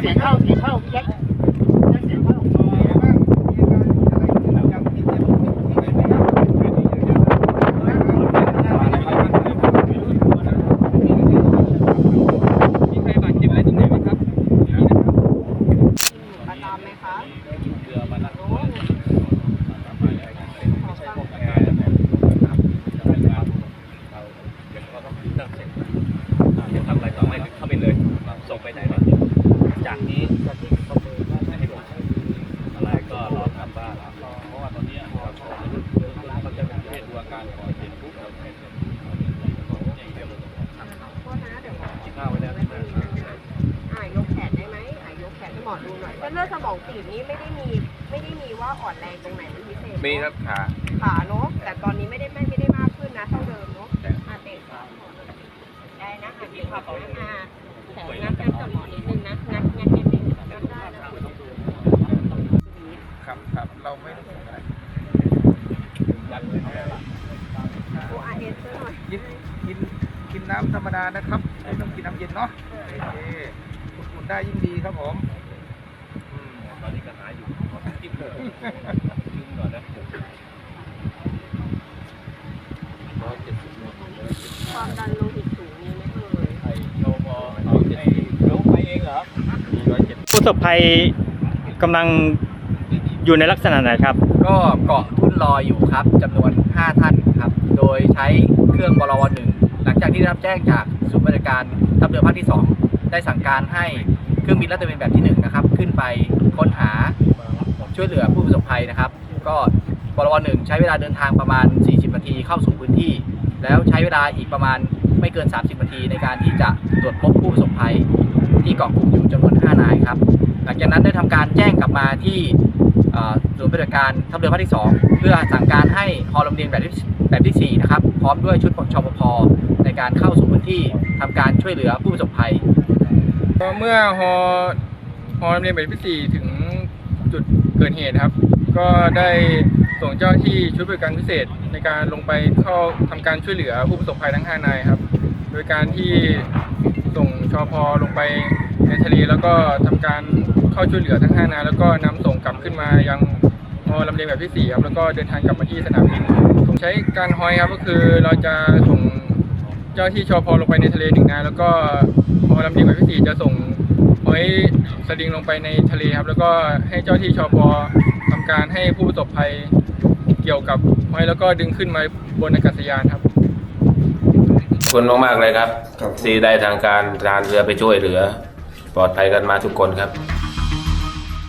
เสียงเข้าเสียงเข้าพี่แจ็คแจ็คเสียงเข้า มีใครบาดเจ็บอะไรตรงไหนไหมครับ ประจำไหมคะ เรือมาแล้ว จะทำอะไรต่อไม่เข้าไปเลย ส่งไปไหนนะจากนี้ไม่ให้บอกอะไรก็รอทำบ้านเพราะว่าตอนนี้เราเขาจะเป็นเหตุดูอาการก่อนเห็นปุ๊บเราแจ้งเรื่อง โทษนะเดี๋ยวขอ กินข้าวไว้แล้ว อ่ายกแขนได้ไหมอ่ายกแขนให้หมอดูหน่อยเส้นเลือดสมองตีบนี้ไม่ได้มีไม่ได้มีว่าอ่อนแรงตรงไหนเป็นพิเศษมีครับขาขาเนาะแต่ตอนนี้ไม่ได้ไม่ไม่ได้มากขึ้นนะเท่าเดิมเนาะอะเตะขาได้นะอะเตะขาอะแขนงัดงัดกับหมอนิดนึงนะงัดงัดนิดนึงงัดได้นะครับครับเราไม่ได้อะไรโออาร์เอสช่วยหน่อยกินกินกินน้ำธรรมดานะครับไม่ต้องกินน้ำเย็นเนาะโอเคอุ่นๆได้ยิ่งดีครับผม อนนี้ก็หาอยู่ขอทิปเลยลืมก่อนนะความดันโลหิตสูงมีไหมเอ่ยไอโยบอเอาเจ็ดสิบยกไปเองเหรอผู้ประสบภัยกำลังอยู่ในลักษณะไหนครับ ก็เกาะทุ่นลอยอยู่ครับจำนวน 5 ท่านครับ โดยใช้เครื่องบลวหนึ่งหลังจากที่ได้รับแจ้งจากศูนย์บริการทัพเรือภาคที่ 2 ได้สั่งการให้ เครื่องบินลาดตระเวนแบบที่1นะครับขึ้นไปค้นหาช่วยเหลือผู้ประสบภัยนะครับ ก็บลวหนึ่งใช้เวลาเดินทางประมาณ 40 นาทีเข้าสู่พื้นที่ แล้วใช้เวลาอีกประมาณไม่เกิน 30 นาทีในการที่จะตรวจพบผู้ประสบภัย ที่เกาะกลุ่มอยู่จำนวน 5 นายครับ หลังจากนั้นได้ทำการแจ้งกลับมาที่เอ่อศูนย์ปฏิบัติการทัพเรือภาคที่ 2 เพื่อสั่งการให้ฮอลำเลียงแบบที่แบบที่ 4 นะครับ พร้อมด้วยชุดชปภในการเข้าสู่พื้นที่ทำการช่วยเหลือผู้ประสบภัย พอเมื่อฮอฮอลำเลียงแบบที่สี่ถึงจุดเกิดเหตุครับ ก็ได้ส่งเจ้าที่ชุดบริการพิเศษในการลงไปเข้าทำการช่วยเหลือผู้ประสบภัยทั้ง 5 นายครับ โดยการที่ส่งชอพอลงไปในทะเลแล้วก็ทำการเข้าช่วยเหลือทั้ง 5 นายแล้วก็นำส่งกลับขึ้นมายังฮอลำเลียงแบบที่สี่ครับ แล้วก็เดินทางกลับมาที่สนามบินผมใช้การฮอยครับก็คือเราจะส่งเจ้าที่ชอพอลงไปในทะเลหนึ่งนายแล้วก็ อลำเลียงแบบที่สี่จะส่งหอยสลิงลงไปในทะเลครับ แล้วก็ให้เจ้าหน้าที่ชอพอทำการให้ผู้ประสบภัยเกี่ยวกับหอยแล้วก็ดึงขึ้นมาบนอากาศยานครับขอบคุณมากๆเลยครับ ที่ได้ทางการทานเรือไปช่วยเหลือ ปลอดภัยกันมาทุกคนครับ